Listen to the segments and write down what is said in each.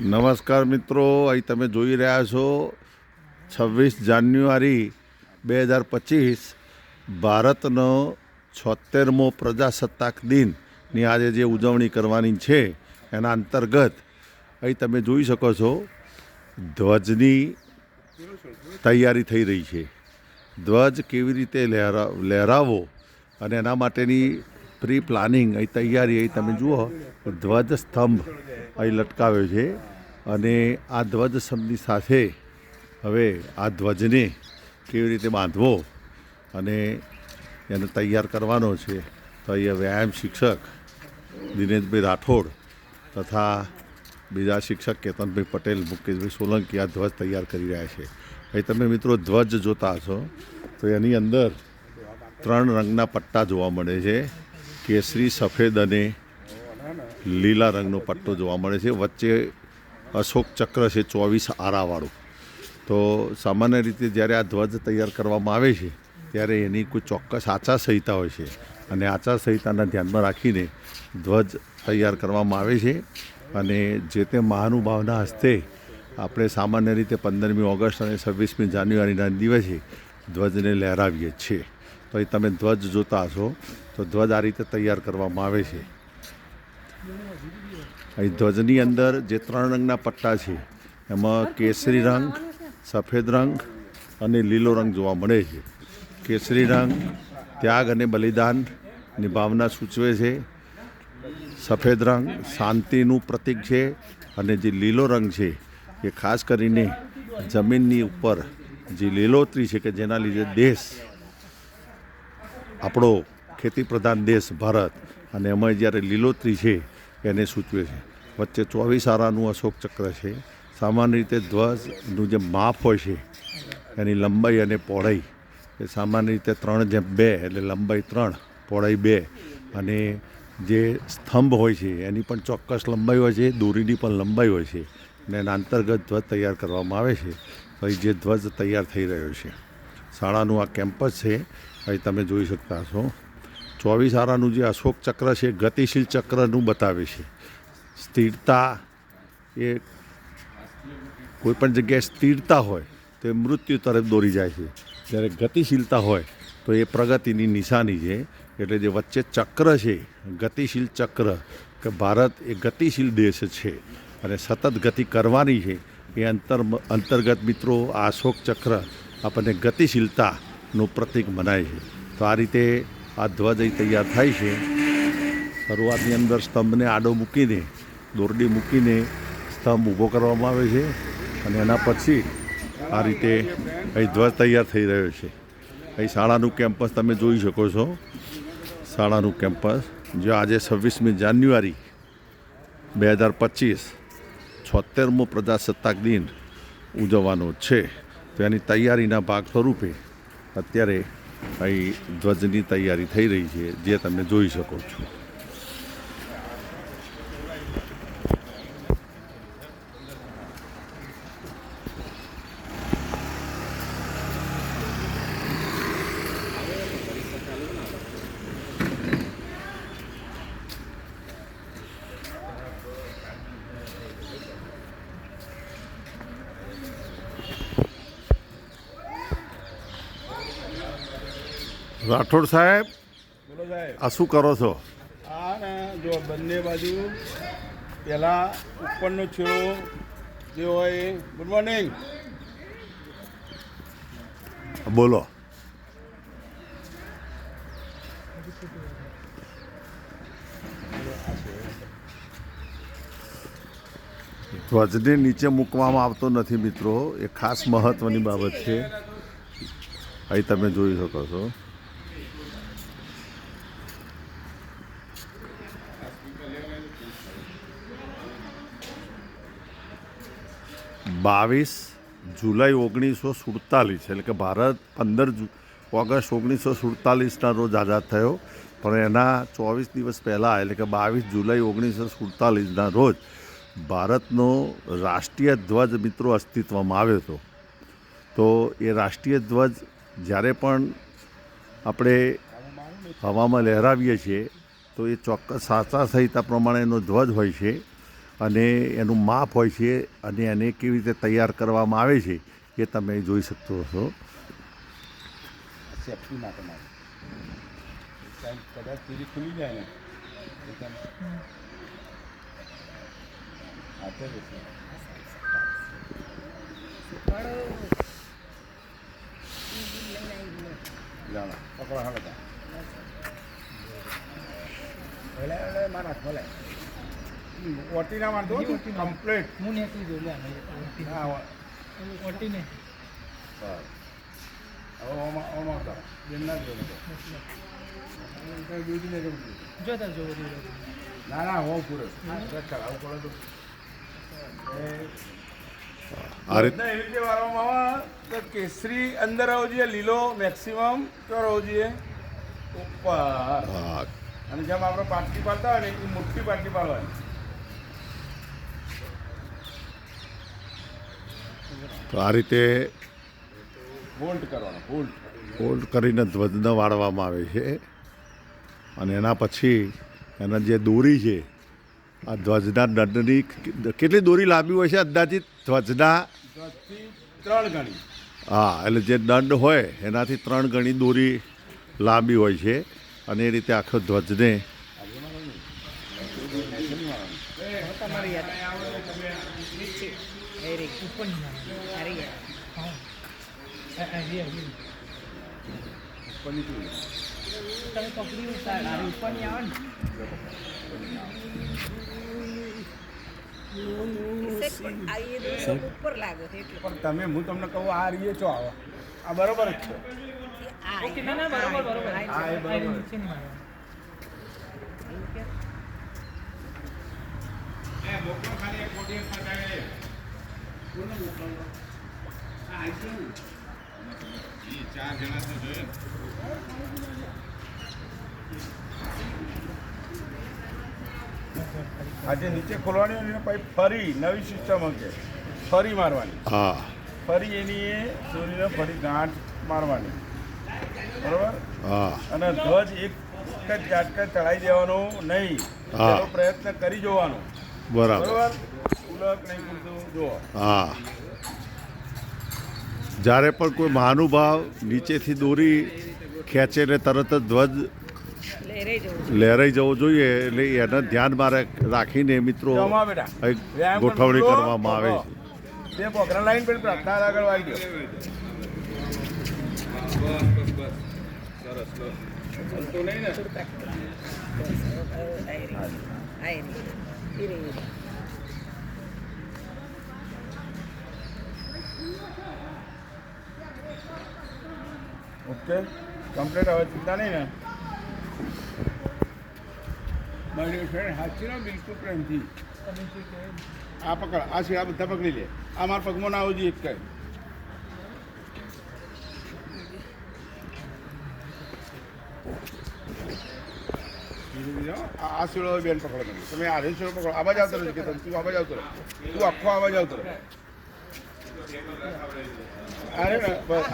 નમસ્કાર મિત્રો, અહીં તમે જોઈ રહ્યા છો છવ્વીસ જાન્યુઆરી બે હજાર પચીસ, ભારતનો છોતેરમો પ્રજાસત્તાક દિનની આજે જે ઉજવણી કરવાની છે, એના અંતર્ગત અહીં તમે જોઈ શકો છો, ધ્વજની તૈયારી થઈ રહી છે. ધ્વજ કેવી રીતે લહેરા, લહેરાવો અને એના માટેની પ્રી પ્લાનિંગ, અહીં તૈયારી, અહીં તમે જુઓ, ધ્વજ સ્તંભ અહીં લટકાવ્યો છે અને આ ધ્વજ સ્તંભની સાથે હવે આ ધ્વજને કેવી રીતે બાંધવો અને એને તૈયાર કરવાનો છે, તો અહીંયા વ્યાયામ શિક્ષક દિનેશભાઈ રાઠોડ તથા બીજા શિક્ષક કેતનભાઈ પટેલ, મુકેશભાઈ સોલંકી આ ધ્વજ તૈયાર કરી રહ્યા છે. અહીં તમે મિત્રો ધ્વજ જોતા હશો, તો એની અંદર ત્રણ રંગના પટ્ટા જોવા મળે છે. કેસરી સફેદ અને લીલા રંગનો પટ્ટો જોવા મળે છે. વચ્ચે અશોક ચક્ર છે ચોવીસ આરાવાળું. તો સામાન્ય રીતે જ્યારે આ ધ્વજ તૈયાર કરવામાં આવે છે, ત્યારે એની કોઈ ચોક્કસ આચારસંહિતા હોય છે. અને આચારસંહિતાના ધ્યાનમાં રાખીને ધ્વજ તૈયાર કરવામાં આવે છે. અને જે તે મહાનુભાવના હસ્તે આપણે સામાન્ય રીતે પંદરમી ઓગસ્ટ અને છવ્વીસમી જાન્યુઆરીના દિવસે ધ્વજને લહેરાવીએ છીએ. તો એ તમે ધ્વજ જોતા હશો. તો ધ્વજ આ રીતે તૈયાર કરવામાં આવે છે. અહીં ધ્વજની અંદર જે ત્રણ રંગના પટ્ટા છે, એમાં કેસરી રંગ, સફેદ રંગ અને લીલો રંગ જોવા મળે છે. કેસરી રંગ ત્યાગ અને બલિદાનની ભાવના સૂચવે છે. સફેદ રંગ શાંતિનું પ્રતીક છે અને જે લીલો રંગ છે, એ ખાસ કરીને જમીનની ઉપર જે લીલોતરી છે કે જેના લીધે દેશ આપણો ખેતી પ્રધાન દેશ ભારત. અને એમાં જ્યારે લીલોતરી છે, એને સૂચવે છે. વચ્ચે ચોવીસ આરાનું અશોક ચક્ર છે. સામાન્ય રીતે ધ્વજનું જે માપ હોય છે, એની લંબાઈ અને પહોળાઈ. એ સામાન્ય રીતે ત્રણ જેમ બે, એટલે લંબાઈ ત્રણ, પહોળાઈ બે. અને જે સ્તંભ હોય છે, એની પણ ચોક્કસ લંબાઈ હોય છે, દોરીની પણ લંબાઈ હોય છે. અને એના અંતર્ગત ધ્વજ તૈયાર કરવામાં આવે છે. તો જે ધ્વજ તૈયાર થઈ રહ્યો છે. શાળાનું આ કેમ્પસ છે, અહીં તમે જોઈ શકતા હશો. ચોવીસ આરાનું જે અશોક ચક્ર છે, ગતિશીલ ચક્રનું બતાવે છે. સ્થિરતા એ કોઈપણ જગ્યાએ સ્થિરતા હોય તો એ મૃત્યુ તરફ દોરી જાય છે. જ્યારે ગતિશીલતા હોય તો એ પ્રગતિની નિશાની છે. એટલે જે વચ્ચે ચક્ર છે, ગતિશીલ ચક્ર, કે ભારત એ ગતિશીલ દેશ છે અને સતત ગતિ કરવાની છે, એ અંતર અંતર્ગત મિત્રો આ અશોક ચક્ર આપણને ગતિશીલતાનું પ્રતીક મનાય છે. તો આ રીતે આ ધ્વજ તૈયાર થાય છે. શરૂઆતની અંદર સ્તંભને આડો મૂકીને, દોરડી મૂકીને સ્તંભ ઊભો કરવામાં આવે છે અને એના પછી આ રીતે અહીં ધ્વજ તૈયાર થઈ રહ્યો છે. અહીં શાળાનું કેમ્પસ તમે જોઈ શકો છો. શાળાનું કેમ્પસ, જે આજે છવ્વીસમી જાન્યુઆરી બે હજાર પચીસ છોતેરમો પ્રજાસત્તાક દિન ઉજવવાનો છે. તો એની તૈયારીના ભાગ સ્વરૂપે અત્યારે અહીં ધ્વજની તૈયારી થઈ રહી છે જે તમે જોઈ શકો છો. રાઠોડ સાહેબ બોલો સાહેબ. આ શું કરો છો? આ ને જો બંને બાજુ પહેલાં ઉપરનો છેડો જે હોય ગુડ મોર્નિંગ બોલો. ધ્વજને નીચે મૂકવામાં આવતો નથી મિત્રો. એ ખાસ મહત્વની બાબત છે. અહીં તમે જોઈ શકો છો. બાવીસ જુલાઈ ઓગણીસો સુડતાલીસ, એટલે કે ભારત પંદર ઓગસ્ટ ઓગણીસો સુડતાલીસના રોજ આઝાદ થયો. પણ એના ચોવીસ દિવસ પહેલાં, એટલે કે બાવીસ જુલાઈ ઓગણીસો સુડતાલીસના રોજ ભારતનો રાષ્ટ્રીય ધ્વજ મિત્રો અસ્તિત્વમાં આવ્યો હતો. તો એ રાષ્ટ્રીય ધ્વજ જ્યારે પણ આપણે હવામાં લહેરાવીએ છીએ, તો એ ચોક્કસ સાચા સંહિતા પ્રમાણેનો ધ્વજ હોય છે. અને એનું માપ હોય છે અને એને કેવી રીતે તૈયાર કરવામાં આવે છે એ તમે જોઈ શકતો હશો. સેફટી માટે કદાચ ખુલી જાય ને પકડો મારા ખોલે ઓટી ના વાંધો કમ્પ્લીટ હું લે હવે હા ઓટીને. હવે ના ના હું. પૂરો ચાલ આવું કરો તો. આ રીત એવી રીતે વાળવામાં આવે તો કેસરી અંદર આવવો જોઈએ લીલો મેક્સિમમ તો રહેવો જોઈએ ઉપર અને જેમ આપણે પાટલી પાડતા હોય ને એ મોટી પાટલી પાડવાની. તો આ રીતે ફોલ્ડ કરીને ધ્વજને વાળવામાં આવે છે. અને એના પછી એના જે દોરી છે આ ધ્વજના દંડની કેટલી દોરી લાંબી હોય છે? અંદાજિત ધ્વજના ત્રણ ગણી. હા એટલે જે દંડ હોય એનાથી ત્રણ ગણી દોરી લાંબી હોય છે. અને એ રીતે આખો ધ્વજને તમારી યાદ નીચે વેરી ઉપર સારી હા આ- આ રે, રે. ઉપર નીકળી તમે પકડી ઉતાર ઉપરની પણ તમે હું તમને કહું આ રીએ છો આવો આ બરોબર જ છે ઓકે ના ના બરોબર બરોબર હા, એ આ આજે નીચે ખોલવાની અને પછી ફરી નવી સિસ્ટમ હશે ફરી મારવાની. હા. ફરી એની એ દોરીને ફરી ગાંઠ મારવાની. બરોબર? હા. અને ધ્વજ એક જ ઝાટકા ચડાવી દેવાનો નહીં. એનો પ્રયત્ન કરી જોવાનો. બરાબર. બરોબર? ઉલક નહીં પૂરતું જુઓ. હા. જ્યારે પણ કોઈ મહાનુભાવ નીચેથી દોરી ખેંચે ને તરત જ ધ્વજ લહેરાઈ જવો જોઈએ એટલે એને ધ્યાનમાં મારે રાખીને મિત્રો ગોઠવણી કરવામાં આવે છે બે પોકરા લાઈન પેલી પ્રાર્થના આગળ વાગી ગયો તો નહીં ને ઓકે. કમ્પ્લીટ હવે ચિંતા નહીં ને. મારી ફ્રેન્ડ હાચી ના બિલકુલ પ્રેમથી. આ પકડ, આ આ બધા પકડી લે. આ મારા પગમાં ના આવવું જોઈએ એક કઈ. આ શેડો બેન પકડો તમે તમે આ શેડો પકડો. આવાજ આવતો રહે તું આવાજ આવતો રહે. તું આખો આવાજ આવતો રહે. અરે બસ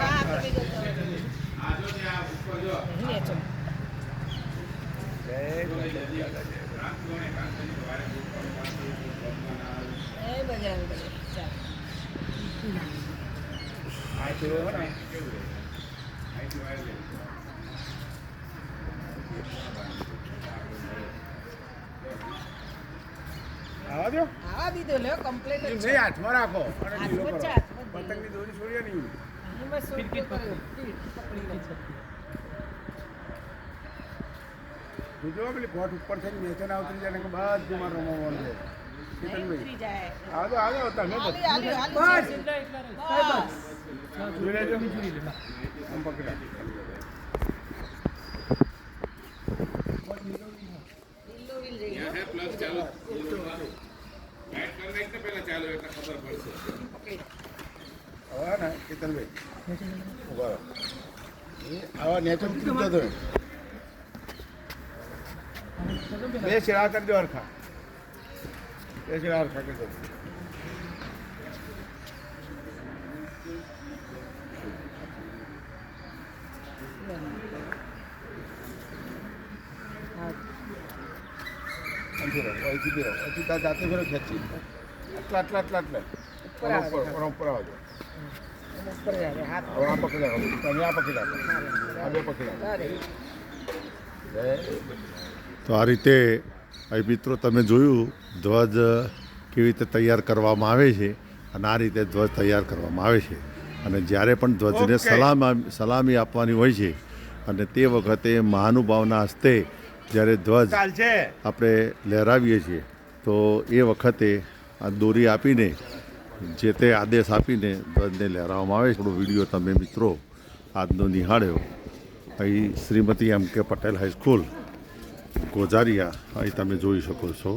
આવા દો આવા દીધો લ્યો કમ્પ્લીટ નહીં હાથમાં રાખો. પતંગની દોરી છોડીએ નહીં. પેલી કોટ ઉપર થઈને નીચે ના ઉતરી જાય બધું મારે રમવાનું છે કેતનભાઈ ઉતરી આવો તમે. બસ. જોઈ લેજો આમ ઢીલો વીલ જઈએ. પકડી. હવે ને કેતનભાઈ ઊભા રહો એ આવા નેચર ઉતરી જતો બે શેડા કરી દો હરખા બે શેડા હરખા કરી દો હા. ફેરો અહીંથી આ પકડી રાખો તમે આ પકડી રાખો આ બે પકડી રાખો તો આ રીતે અહીં મિત્રો તમે જોયું ધ્વજ કેવી રીતે તૈયાર કરવામાં આવે છે અને આ રીતે ધ્વજ તૈયાર કરવામાં આવે છે. અને જ્યારે પણ ધ્વજને સલામ સલામી આપવાની હોય છે અને તે વખતે મહાનુભાવના હસ્તે જ્યારે ધ્વજ આપણે લહેરાવીએ છીએ તો એ વખતે આ દોરી આપીને જે તે આદેશ આપીને ધ્વજને લહેરાવવામાં આવે થોડો વીડિયો તમે મિત્રો આજનો નિહાળ્યો. અહીં શ્રીમતી એમ કે પટેલ હાઈસ્કૂલ ગોજારિયા અહીં તમે જોઈ શકો છો.